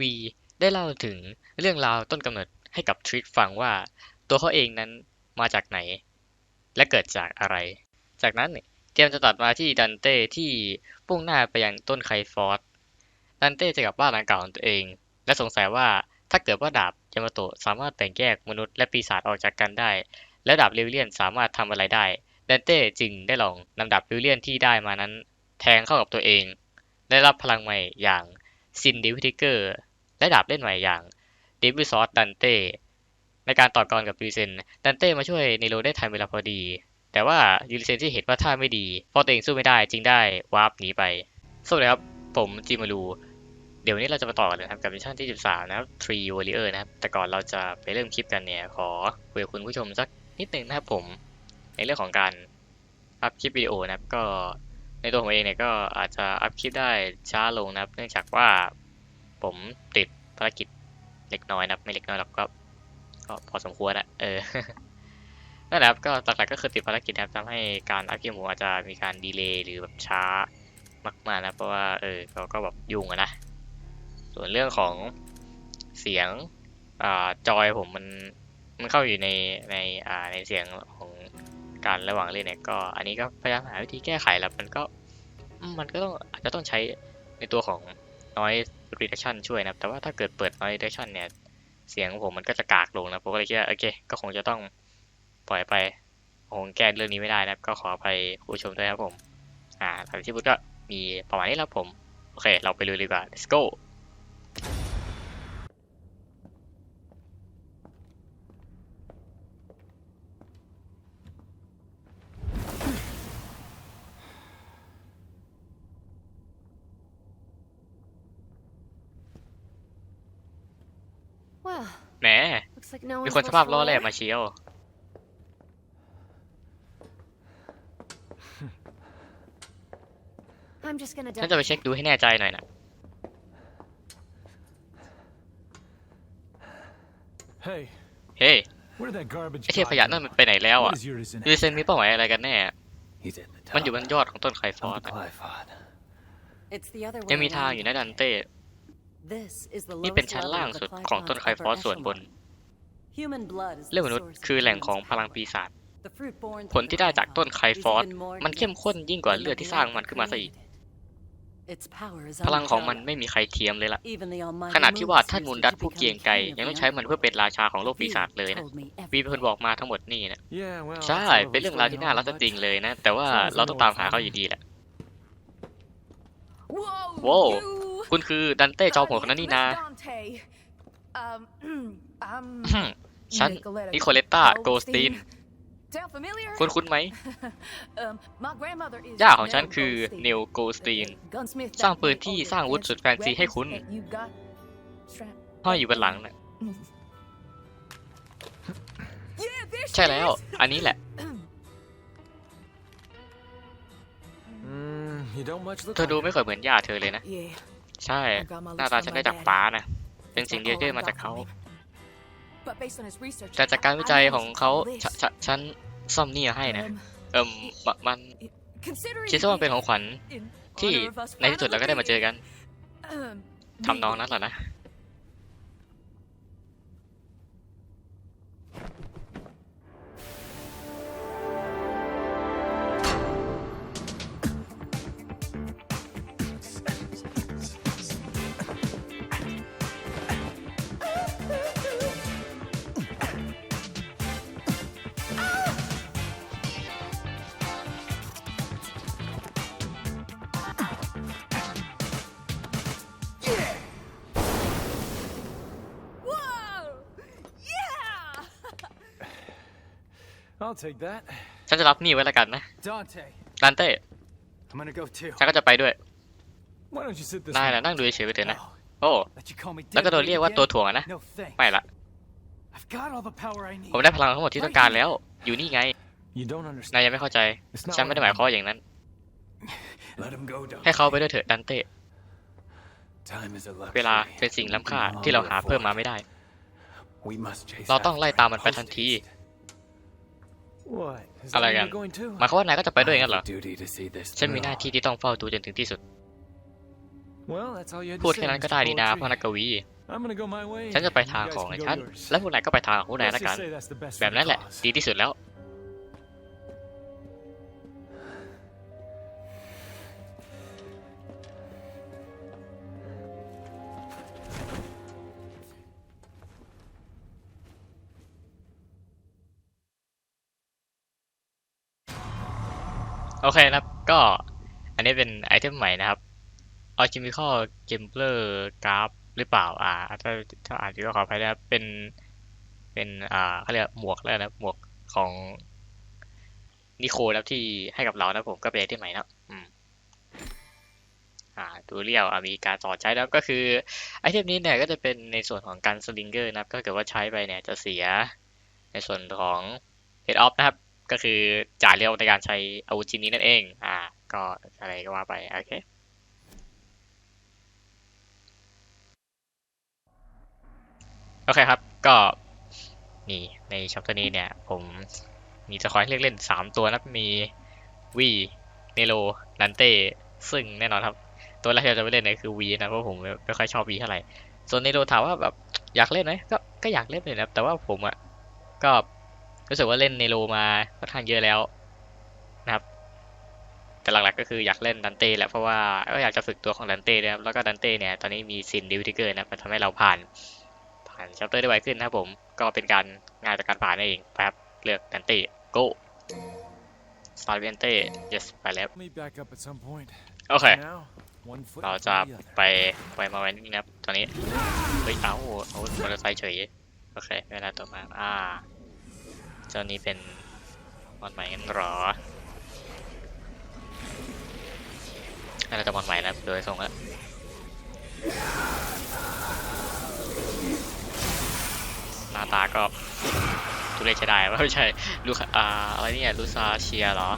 วีได้เล่าถึงเรื่องราวต้นกำเนิดให้กับทริกฟังว่า ตัวเขาเองนั้นมาจากไหน และเกิดจากอะไร จากนั้นเนี่ยเกมจะตัดมาที่ดันเต้ที่พุ่งหน้าไปยังต้นไคฟอสดันเต้จะกลับบ้านหลังเก่าของตัวเอง และสงสัยว่าถ้าเกิดว่าดาบยามาโตะสามารถแบ่งแยกมนุษย์และปีศาจออกจากกันได้ และดาบเรวิเลียนสามารถทำอะไรได้ดันเต้จึงได้ลองนำดาบเรวิเลียนที่ได้มานั้น แทงเข้ากับตัวเอง ได้รับพลังใหม่อย่าง ซินดิวิทิเกอร์ และดาบเล่นใหม่อย่างเดวิซอสดันเต้ในการต่อกรกับยูริเซนดันเต้มาช่วยเนโรได้ทันเวลาพอดี แต่ว่ายูริเซนที่เห็นว่าท่าไม่ดีพราะตัวเองสู้ไม่ได้จึงได้วาร์ปหนีไป สวัสดีครับ ผมจิมารูเดี๋ยววันนี้เราจะมาต่อกันนะครับกับมิชชั่นที่ 13 นะครับ Tree Warrior นะครับ แต่ก่อนเราจะไปเริ่มคลิปกันเนี่ย ขอคุยกับคุณผู้ชมสักนิดหนึ่งนะครับผม ในเรื่องของการอัพคลิปวิดีโอนะครับก็ ในตัวผมเองเนี่ยก็อาจจะอัพคลิปได้ช้าลงนะครับ เนื่องจากว่าผมติดภารกิจเล็กน้อยนะครับ ไม่เล็กน้อยหรอกก็ก็พอสมควรอะเออนั่นแหละครับก็หลักๆก็คือติดภารกิจนะครับทำให้การอัพคลิปผมอาจจะมีการดีเลย์หรือแบบช้ามากๆนะเพราะว่าเออเขาก็แบบยุ่งอะนะ ส่วนเรื่องของเสียงอ่าจอยผมมันมันเข้าอยู่ในในอ่าในเสียงของการระหว่างเล่นเนี่ยก็อันนี้ก็พยายามหาวิธีแก้ไขแล้วมันก็ มันก็ต้องอาจจะต้องใช้ในตัวของ noise reduction ช่วยนะครับ แต่ว่าถ้าเกิดเปิด noise reduction เนี่ย เสียงของผมมันก็จะกากลงนะ ผมก็เลยคิดว่าโอเค ก็คงจะต้องปล่อยไปคงแก้เรื่องนี้ไม่ได้นะครับ ก็ขอไปคุณผู้ชมด้วยครับผม อ่าทางที่พูดก็มีประมาณนี้แล้วผม โอเค เราไปเลยดีกว่า let's go แหม looks like no มี one's คนสภาพ supposed ล้อ to แหล let มมาเชียว I'm just gonna ฉัน duck จะไปเช็คดูให้แน่ใจหน่อยนะ Hey, เฮ้ย where did that garbage ไอเทพขยะนั่นมันไปไหนแล้วอะ What is yours in ยูเซนมีเป้าหมายอะไรกันแน่ He's at the มันอยู่บนยอดของต้นไคฟอ of ส the Glyphod. It's the other ยัง way มีทาง around. อยู่นะดันเต้ This is the นี่เป็น lowest ชั้น level ล่าง of the สุดของต้น Clyphon's ไคฟอส upper ส่วนบน echelon. Human blood is เรื่อง the มนุษย์ source of คือแหล่ง humans' ของพลัง power. ปีศาจ The fruit born ผลที่ได้จากต้นไคฟอส is even more มันเข้มข้น dense ยิ่งกว่า than เลือด the ที่สร้าง blood มันขึ้นมาซะอีก created. Its power is พลังของมัน unparalleled. ไม่มีใครเทียมเลยล่ะ Even the almighty ขนาดที่ว่า Moon ท่าน seems มุน to ดัต be ผู้เกรียง becoming ไกร kind of ยังต้องใช้มันเพื่อเป็นราชาของโลกปีศาจเลยนะ told me วีเป็นคน everything. บอกมาทั้งหมดนี่นะ Yeah, well. ใช่ เป็นเรื่องราวที่น่ารักจริงเลยนะ แต่ว่าเราต้องตามหาเขาอยู่ดีแหละ Whoa! Whoa. You คุณคือดันเต้จอมโหดคนนั้นนี่นะ Miss Dante. Um, I'm ฉัน Nicoletta นิโคเลต้าโกสตีน Sound familiar? คุณคุ้นไหม um, my grandmother is ย่าของฉัน Nell คือ Goldstein. เนลโกสตีน Gunsmith สร้างปืน that ที่ made all สร้าง the อาวุธสุดแฟนซี fancy ให้คุณ weapons that you got strapped. ห้อยอยู่บนหลังนะ Yeah, there ใช่ she แล้ว is. อันนี้แหละ Mm, you don't much look เธอดู like ไม่ค่อยเหมือนย่าเธอเลยนะ Yeah, ใช่ I got my หน้า looks ตา from ฉัน my ได้จาก daddy. ป้านะ เป็น That's สิ่งเดียว all ที่ I ได้มา got จากเขา from him. But based on his research, แต่จากการวิจัยของเขา I managed ฉ to ฉฉันซ่อมนี่ให้นะ Um, เอิมมะมัน considering คิดซะว่าเป็นของขวัญ in ที่ honor of us ในที่สุดเราก็ได้มาเจอกัน Um, ทำนองนั้นแหละนะ I'll take that. ฉันจะรับนี่ไว้แล้วกันนะ Dante, ดันเต้ I'm gonna go too. ฉันก็จะไปด้วย Why don't you sit this นาย way? นะนั่งดูเฉยๆไปเถอะนะ Oh, โอ้ let you call me แล้วก็โดน deadbeat เรียกว่า again? ตัวถ่วงอะนะ No thanks. ไม่ละ I've got all the power I need. ผมได้พลังทั้งหมดที่ต้องการแล้ว อยู่นี่ไง You don't นาย understand. ยังไม่เข้าใจ It's not ฉันไม่ได้หมายความว่าอย่างนั้น Let him go, Dante. ให้เขาไปด้วยเถอะดันเต้ Time is a เวลา luxury เป็นสิ่งล้ำค่า we ที่เราหา hunger เพิ่มมา for. ไม่ได้ We must chase เราต้องไล่ after ตาม it มันไปทันที post-haste. What? Is that อะไร where กัน you're going too? หมายความว่านายก็จะไปด้วยงั้นเหรอ I have a duty to see this ฉันมี through. หน้าที่ที่ต้องเฝ้าดูจนถึงที่สุด Well, that's all you had พู to ด say. แค่นั้นก็ได้ Mr. นี่นะพ Poetry. นักกวี I'm gonna go my way. ฉันจะไป You ทาง guys ของ can ไอ้ go ฉัน yours. และพวกนายก็ไปทางของพวกนาย Let's ละกัน just say that's the best แบบ for นั้น the แหละ cause. ดีที่สุดแล้ว โอเคนะครับ ก็อันนี้เป็นไอเทมใหม่นะครับ Alchemical Gambler Graph หรือเปล่า อ่า ถ้าถ้าอ่านผิดก็ขออภัยนะครับ เป็น เป็น อ่าเขาเรียกหมวกแล้วนะ หมวกของนิโคนะครับที่ให้กับเรานะผมก็เป็นไอเทมใหม่นะอืมอ่าดูเรียวมีการต่อใช้นะครับก็คือไอเทมนี้เนี่ยก็จะเป็นในส่วนของการสลิงเกอร์นะครับ ก็เกิดว่าใช้ไปเนี่ยจะเสียในส่วนของ head off นะครับ ก็คือจ่ายเร็วในการใช้อาวุธชิ้นนี้นั่นเอง อ่า ก็อะไรก็ว่าไปโอเคโอเคครับ ก็นี่ในชัปตอร์นี้เนี่ย ผมมีจะคอยเลือกเล่น 3 ตัวนะมีวีเนโลนันเต้ซึ่งแน่นอนครับ ตัวแรกที่เราจะไปเล่นเนี่ยคือวีนะเพราะผมไม่ค่อยชอบวีเท่าไหร่ส่วนเนโลถามว่าแบบอยากเล่นไหมก็ก็อยากเล่นเลยนะแต่ว่าผมอะก็ รู้สึกว่าเล่นเนโลมาค่อนข้างเยอะแล้วนะครับ แต่หลักๆก็คืออยากเล่นดันเต้แหละเพราะว่าก็อยากจะฝึกตัวของดันเต้นะครับแล้วก็ดันเต้เนี่ยตอนนี้มีซินดิวิทิเกอร์นะมันทำให้เราผ่าน ผ่านชัปเตอร์ได้ไวขึ้นนะครับผมก็เป็นการง่ายต่อการผ่านนั่นเองไปครับเลือกดันเต้ go start เวนเต้ yes ไปแล้ว Let me back up at some point. โอเค Now, one foot เรา in จะ front of the other. ไปไปมาไว้นิดนึงนะครับตอนนี้เฮ้ยเอ้าเอามอเตอร์ไซค์เฉยโอเคเวลาต่อมาอ่าเจ้านี้เป็นมอนใหม่กันหรอน่าจะมอนใหม่นะโดยทรงแล้วหน้าตาก็ทุเรศใช้ได้ว่าไม่ใช่ลูกอ่าอะไรเนี่ยลูซาเชียเหรอ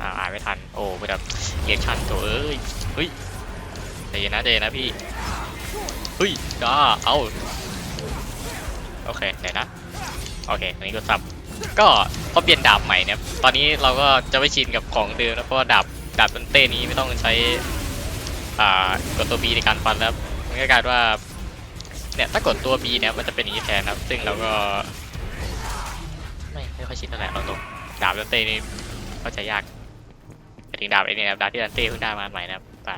อ่าอ่านไม่ทันโอ้เป็นแบบเรียกชันตัวเอ้ยเฮ้ยใจเย็นนะใจเย็นนะพี่เฮ้ยจ้าเอาโอเคเดี๋ยวนะโอเคอันนี้ก็สับ ก็พอเปลี่ยนดาบใหม่เนี่ยตอนนี้เราก็จะไม่ชินกับของเดิมนะเพราะว่าดาบดาบตันเต้นี้ไม่ต้องใช้อ่ากดตัว B ในการฟันแล้วมันก็กลายว่าเนี่ยถ้ากดตัว B เนี่ยมันจะเป็นอย่างนี้แทนนะครับ ซึ่งเราก็ไม่ไม่ค่อยชินเท่าไหร่เอาตรงดาบตันเต้นี่เข้าใจยากไปถึงดาบไอ้นี่นะครับดาบที่ตันเต้เพิ่งได้มาใหม่นะครับไป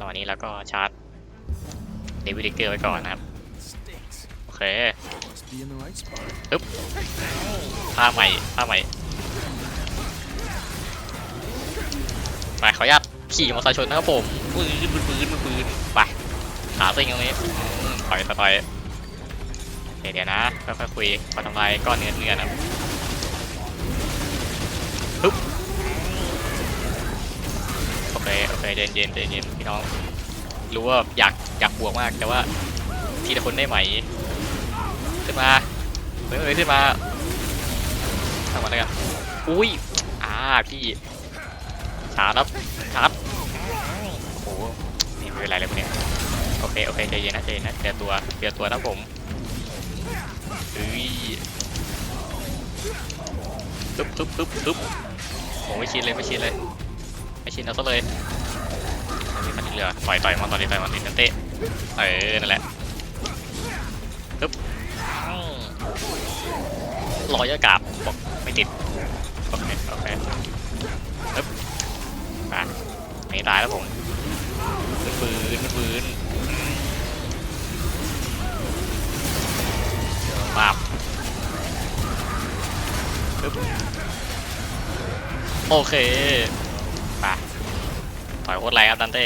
ตอนนี้เราก็ชาร์จเดวิดเกอร์ไว้ก่อนนะครับโอเค Must be in the right spot. ท่าใหม่ท่าใหม่ไปขออนุญาตขี่มอเตอร์ไซค์ชนนะครับผมปืนปืนปืนปืนไปขาซิงตรงนี้ถอยถอยเดี๋ยวเดี๋ยวนะค่อยๆคุยขอทำลายก้อนเนื้อเนื้อนะฮึบโอเคโอเคเย็นเย็นเย็นเย็นพี่น้องรู้ว่าอยากอยากบวกมากแต่ว่าทีละคนได้ไหม ขึ้นมาเฮ้ยเฮ้ยขึ้นมาทำมาแล้กันอุ้ยอ่าพี่ชาร์จครับชาร์จโอ้โหนี่ไม่เป็นไรเลยพวกเนี้ยโอเคโอเคใจเย็นนะใจเย็นนะเดี๋ยวตัวเดี๋ยวตัวนะผมเฮ้ยปึ๊บปึ๊บปึ๊บปึ๊บโอ้ไม่ชินเลยไม่ชินเลยไม่ชินเอาซะเลยนี่มันเหลือต่อยต่อยมันต่อยต่อยมันติดเตะเออนั่นแหละปึ๊บ ลอืมรอยกาบบอกไม่ติดโอเคโอเคปึ๊บมาไม่ตายแล้วผมปืนปืนปืนมาบปึ๊บโอเคไปถอยโคตรแรงครับดันเต้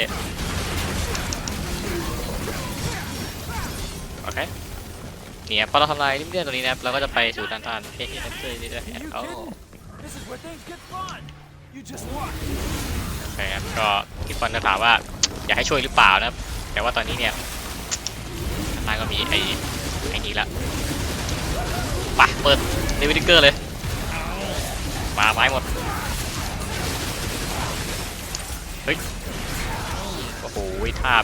โอเค เนี่ยพอเราทำลายริมเลียนตัวนี้นะครับเราก็จะไปสู่ด้านด้านเฮ้ยเฮ้ยเฮ้ยเฮ้ยเฮ้ยโอ้ This is where things get fun. You just watch. โอเคครับก็พี่ฟอนจะถามว่าอยากให้ช่วยหรือเปล่านะครับแต่ว่าตอนนี้เนี่ยข้างล่างก็มีไอ้ไอ้นี้ละไปเปิดเดวิดเกอร์เลยมาไม้หมดเฮ้ยโอ้โหท่า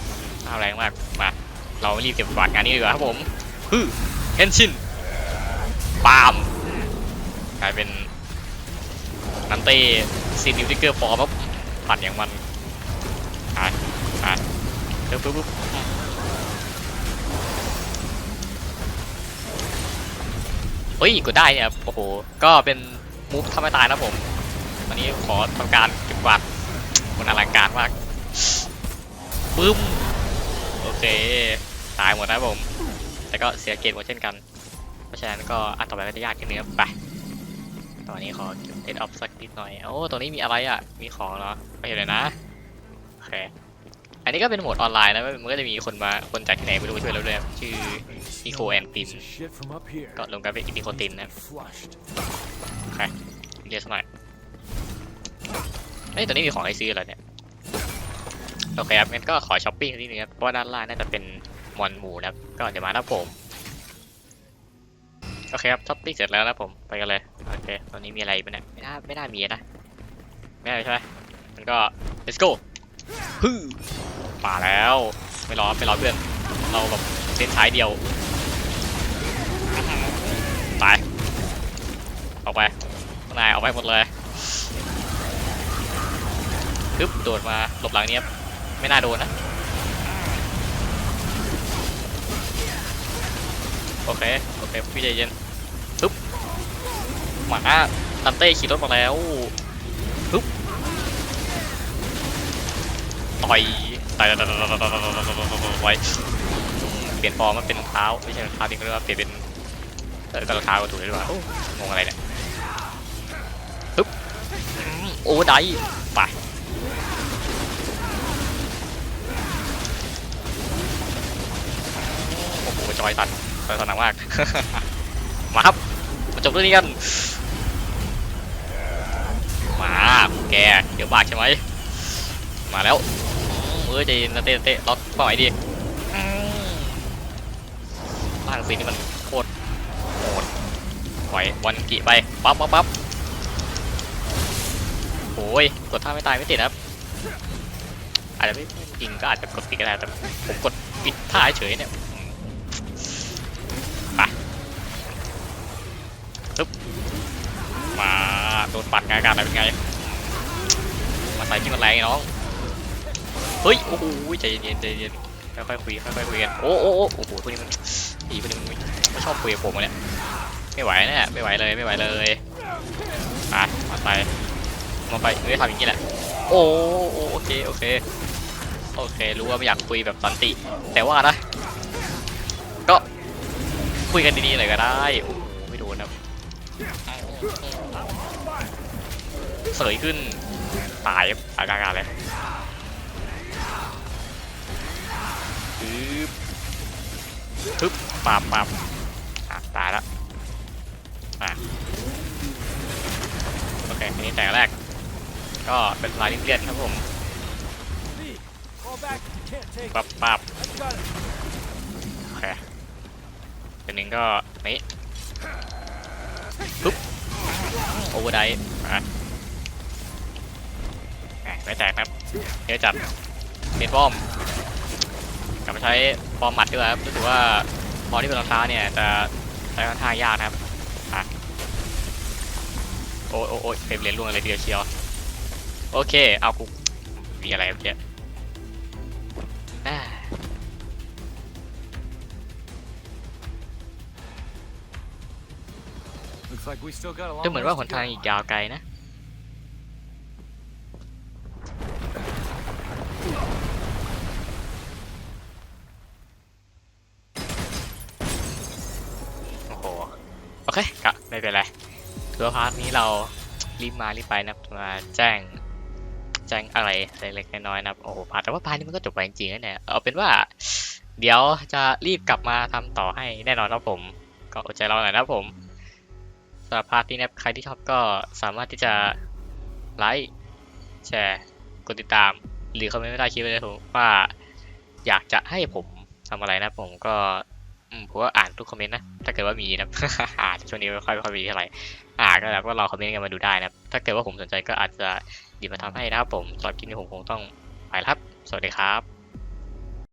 ท่าแรงมากมาเรารีบเก็บกวาดงานนี้ดีกว่าครับผมฮึ เฮนชินปามกลายเป็นนันเต้ซีนิวติเกอร์ฟอร์มครับปั่นอย่างมันอะอะปึ๊บปึ๊บปึ๊บเฮ้ยกดได้เนี่ย โอ้โห ก็เป็นมูฟทำให้ตายนะผมตอนนี้ขอทำการเก็บกวาดมันอลังการมากปึ้ม โอเค ตายหมดนะผม แต่ก็เสียเกณฑ์หมดเช่นกัน เพราะฉะนั้นก็อันต่อไปก็จะยากขึ้นเนื้อไปตอนนี้ขอเก็บเดดออฟสักนิดหน่อย โอ้ตรงนี้มีอะไรอะ มีของเหรอไม่เห็นเลยนะ โอเค อันนี้ก็เป็นโหมดออนไลน์นะ มันก็จะมีคนมา คนจากที่ไหนไม่รู้ช่วยเราด้วยชื่อนิโคแอนติน ก็ลงกันเป็นอินิโคตินนะโอเคเรียกสักหน่อยเฮ้ยตอนนี้มีของให้ซื้อแล้วเนี่ย โอเคครับงั้นก็ขอช้อปปิ้งนิดนึงครับ เพราะว่าด้านล่างน่าจะเป็น มอนหมูนะครับก็เดี๋ยวมานะผม โอเคครับช้อปปิ้งเสร็จแล้วนะผมไปกันเลย โอเค ตอนนี้มีอะไรไหมเนี่ยไม่น่าไม่น่ามีนะ ไม่น่าใช่ไหมมันก็ let's go ฮึป่าแล้วไม่รอไม่รอเพื่อน เราแบบเส้นท้ายเดียวตายออกไปข้างในออกไปหมดเลยปึ๊บโดดมาหลบหลังเนี้ยไม่น่าโดนนะ โอเค โอเค พี่ใจเย็นฮึ๊บหมาตันเต้ขี่รถมาแล้วฮึ๊บต่อยต่อยไว้เปลี่ยนฟอร์มมันเป็นรองเท้าไม่ใช่รองเท้าจริงก็เรียกว่าเปลี่ยนเป็นเออก็ลองเท้าก็ถูกหรือเปล่างงอะไรเนี่ยปึ๊บโอ้ได้ไปโอ้โหจอยตัน จอยตันหนักมาก มาครับมาจบเรื่องนี้กัน มาแกเดี๋ยวบากใช่ไหม มาแล้ว เออใจเย็นนะเต้เต้ล็อกเป้าหมายดีอืมร่างสีนี่มันโคตรโหดปล่อยบอลกี่ไป ปั๊บปั๊บปั๊บโอ้ย กดท่าไม่ตายไม่ติดครับ อาจจะไม่จริงก็อาจจะกดติดก็ได้แต่ผมกดปิดท่าเฉยเนี่ย โดนปัดงานการอะไรเป็นไง มาใส่ที่มันแรงไอ้น้อง เฮ้ย โอ้โหใจเย็นๆใจเย็นค่อยๆคุยค่อยๆคุยกัน โอ้โอ้โอ้โหพวกนี้มันอีพวกนี้มันไม่ชอบคุยกับผมเนี่ย ไม่ไหวแน่ไม่ไหวเลยไม่ไหวเลยไปมาไปมาไปไม่ทำอย่างนี้แหละโอ้โอ้โอเคโอเคโอเค รู้ว่าไม่อยากคุยแบบสันติ แต่ว่านะ ก็คุยกันดีๆหน่อยก็ได้ โอ้โหไม่โดนนะ เสยขึ้นตายอาการเลยปึ๊บปึ๊บปาบปาบตายล้วอะโอเคอันนี้แต่แรก ก็เป็นลายเลียนครับผมปับปับโอเคเป็นหนึ่งก็นี่ปุ๊บโอเวอร์ไดอะ ไม่แตกนะครับเดี๋ยวจัดเป็นป้อมกลับมาใช้ฟอร์มหมัดดีกว่าครับรู้สึกว่าฟอร์มที่เป็นรองเท้าเนี่ยจะใช้ค่อนข้างยากนะครับอะโอ้ยโอ้ยโอ้ยเฟรมเรียนล่วงเลยทีเดียวเชียวโอเคเอากูมีอะไรเมื่อกี้อ่า Looks like we still got a long ดูเหมือนว่า ways ห to นทาง go. อีกยาวไกลนะ เคก็ไม่เป็นไรถือว่าพาร์ทนี้เรารีบมารีบไปนับมาแจ้งแจ้งอะไรเล็กๆน้อยๆนะครับโอ้โหพาร์ทแต่ว่าพาร์ทนี้มันก็จบไปจริงๆแล้วเนี่ยเอาเป็นว่า เดี๋ยวจะรีบกลับมาทำต่อให้แน่นอนครับผม ก็อดใจรอหน่อยนะผมสำหรับพาร์ทนี้นะครับใครที่ชอบก็สามารถที่จะไลค์แชร์กดติดตาม หรือคอมเมนต์ไม่ได้คิดไว้เลยผมว่าอยากจะให้ผมทำอะไรนะผมก็ อืมผมก็อ่านทุกคอมเมนต์นะ ถ้าเกิดว่ามีนะอ่าช่วงนี้ไม่ค่อยไม่ค่อยมีเท่าไหร่อ่านก็แล้วก็รอคอมเมนต์กันมาดูได้นะ ถ้าเกิดว่าผมสนใจก็อาจจะหยิบมาทำให้นะครับผมสำหรับคลิปนี้ผมคงต้องไปครับ สวัสดีครับ